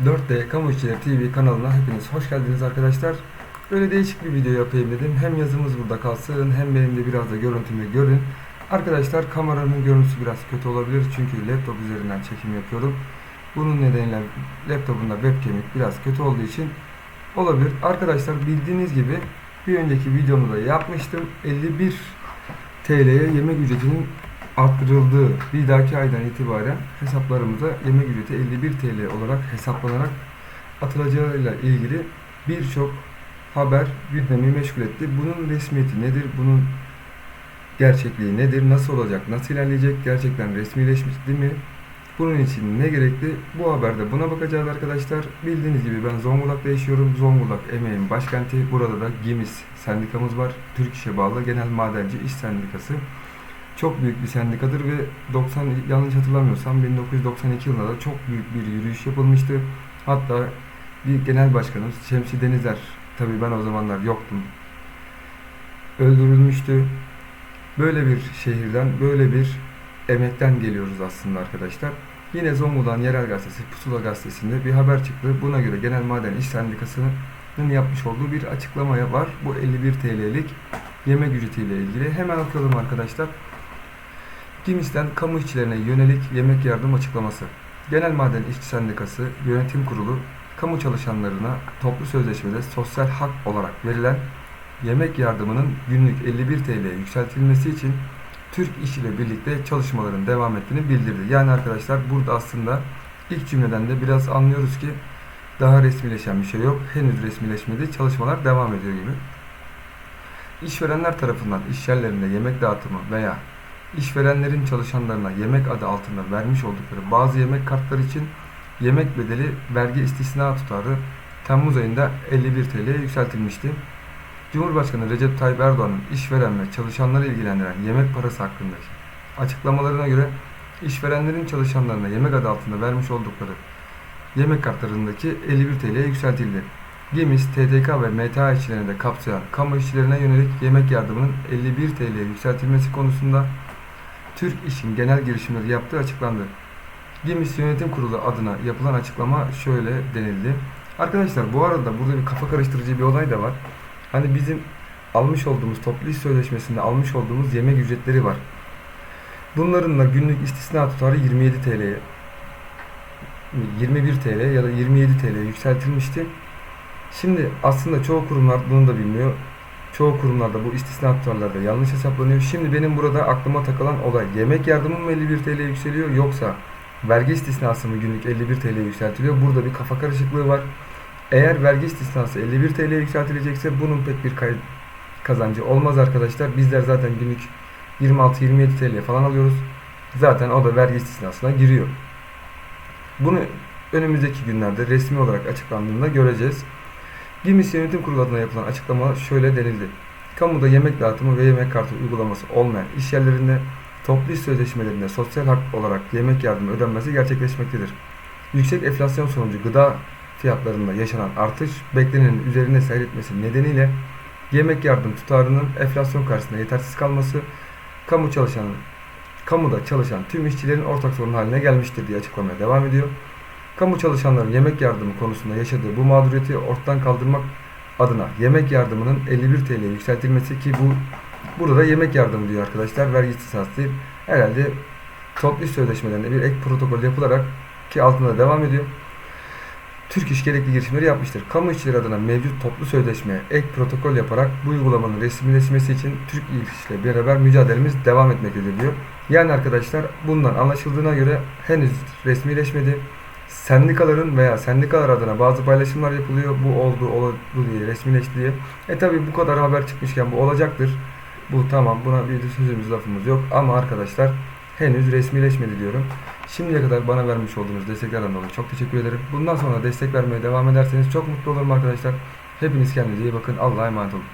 4D Kamu İşçileri TV kanalına hepiniz hoş geldiniz arkadaşlar. Böyle değişik bir video yapayım dedim. Hem yazımız burada kalsın hem benim de biraz da görüntümü görün. Arkadaşlar kameranın görüntüsü biraz kötü olabilir çünkü laptop üzerinden çekim yapıyorum. Bunun nedeniyle laptopunda webcam'i biraz kötü olduğu için olabilir. Arkadaşlar bildiğiniz gibi bir önceki videomu da yapmıştım. 51 TL'ye yemek ücretinin arttırıldığı bir dahaki aydan itibaren hesaplarımıza yemek ücreti 51 TL olarak hesaplanarak atılacağıyla ilgili birçok haber gündemi meşgul etti. Bunun resmiyeti nedir? Bunun gerçekliği nedir? Nasıl olacak? Nasıl ilerleyecek? Gerçekten resmileşmişti mi? Bunun için ne gerekli? Bu haberde buna bakacağız arkadaşlar. Bildiğiniz gibi ben Zonguldak'ta yaşıyorum. Zonguldak emeğin başkenti. Burada da GİMİS sendikamız var. Türk İş'e bağlı Genel Madenci İş Sendikası. Çok büyük bir sendikadır ve 90 yanlış hatırlamıyorsam 1992 yılında da çok büyük bir yürüyüş yapılmıştı. Hatta bir genel başkanımız Şemsi Denizer tabii ben o zamanlar yoktum. Öldürülmüştü. Böyle bir şehirden, böyle bir emekten geliyoruz aslında arkadaşlar. Yine Zonguldak'ın yerel gazetesi Pusula gazetesinde bir haber çıktı. Buna göre Genel Maden İş Sendikası'nın yapmış olduğu bir açıklamaya var. Bu 51 TL'lik yemek ücretiyle ilgili. Hemen okuyalım arkadaşlar. GİMİS'ten kamu işçilerine yönelik yemek yardım açıklaması. Genel Maden İşçi Sendikası Yönetim Kurulu, kamu çalışanlarına toplu sözleşmede sosyal hak olarak verilen yemek yardımının günlük 51 TL'ye yükseltilmesi için Türk İş ile birlikte çalışmaların devam ettiğini bildirdi. Yani arkadaşlar burada aslında ilk cümleden de biraz anlıyoruz ki daha resmileşen bir şey yok. Henüz resmileşmedi. Çalışmalar devam ediyor gibi. İşverenler tarafından iş yerlerinde yemek dağıtımı veya işverenlerin çalışanlarına yemek adı altında vermiş oldukları bazı yemek kartları için yemek bedeli vergi istisna tutarı Temmuz ayında 51 TL'ye yükseltilmişti. Cumhurbaşkanı Recep Tayyip Erdoğan'ın işveren ve çalışanları ilgilendiren yemek parası hakkındaki açıklamalarına göre işverenlerin çalışanlarına yemek adı altında vermiş oldukları yemek kartlarındaki 51 TL'ye yükseltildi. GİMİS, TDK ve MTA işçilerini de kapsayan kamu işçilerine yönelik yemek yardımının 51 TL'ye yükseltilmesi konusunda Türk İş'in genel girişimleri yaptığı açıklandı. GİMİS Yönetim Kurulu adına yapılan açıklama şöyle denildi. Arkadaşlar bu arada burada bir kafa karıştırıcı bir olay da var. Hani bizim almış olduğumuz toplu iş sözleşmesinde almış olduğumuz yemek ücretleri var. Bunların da günlük istisna tutarı 27 TL'ye 21 TL ya da 27 TL yükseltilmişti. Şimdi aslında çoğu kurumlar bunu da bilmiyor. Çoğu kurumlarda bu istisna tutarlarda yanlış hesaplanıyor. Şimdi benim burada aklıma takılan olay yemek yardımı mı 51 TL yükseliyor yoksa vergi istisnası mı günlük 51 TL yükseltiliyor? Burada bir kafa karışıklığı var. Eğer vergi istisnası 51 TL yükseltilecekse bunun pek bir kazancı olmaz arkadaşlar. Bizler zaten günlük 26-27 TL falan alıyoruz. Zaten o da vergi istisnasına giriyor. Bunu önümüzdeki günlerde resmi olarak açıklandığında göreceğiz. GİMİS Yönetim Kurulu adına yapılan açıklama şöyle denildi. Kamuda yemek dağıtımı ve yemek kartı uygulaması olmayan iş yerlerinde toplu iş sözleşmelerinde sosyal hak olarak yemek yardımı ödenmesi gerçekleşmektedir. Yüksek enflasyon sonucu gıda fiyatlarında yaşanan artış beklenenin üzerine seyretmesi nedeniyle yemek yardım tutarının enflasyon karşısında yetersiz kalması kamu çalışanı kamuda çalışan tüm işçilerin ortak sorun haline gelmiştir diye açıklamaya devam ediyor. Kamu çalışanların yemek yardımı konusunda yaşadığı bu mağduriyeti ortadan kaldırmak adına yemek yardımının 51 TL'ye yükseltilmesi ki bu burada da yemek yardımı diyor arkadaşlar vergi istisnası değil. Herhalde toplu iş sözleşmelerinde bir ek protokol yapılarak ki altında devam ediyor. Türk İş gerekli girişimleri yapmıştır. Kamu işçileri adına mevcut toplu sözleşmeye ek protokol yaparak bu uygulamanın resmileşmesi için Türk İş ile beraber mücadelemiz devam etmektedir diyor. Yani arkadaşlar bundan anlaşıldığına göre henüz resmileşmedi. Sendikaların veya sendikalar adına bazı paylaşımlar yapılıyor. Bu oldu, oldu diye, resmileşti diye. E tabi bu kadar haber çıkmışken bu olacaktır. Bu tamam buna bir sözümüz lafımız yok ama arkadaşlar henüz resmileşmedi diyorum. Şimdiye kadar bana vermiş olduğunuz desteklerden dolayı çok teşekkür ederim. Bundan sonra destek vermeye devam ederseniz çok mutlu olurum arkadaşlar. Hepiniz kendinize iyi bakın. Allah'a emanet olun.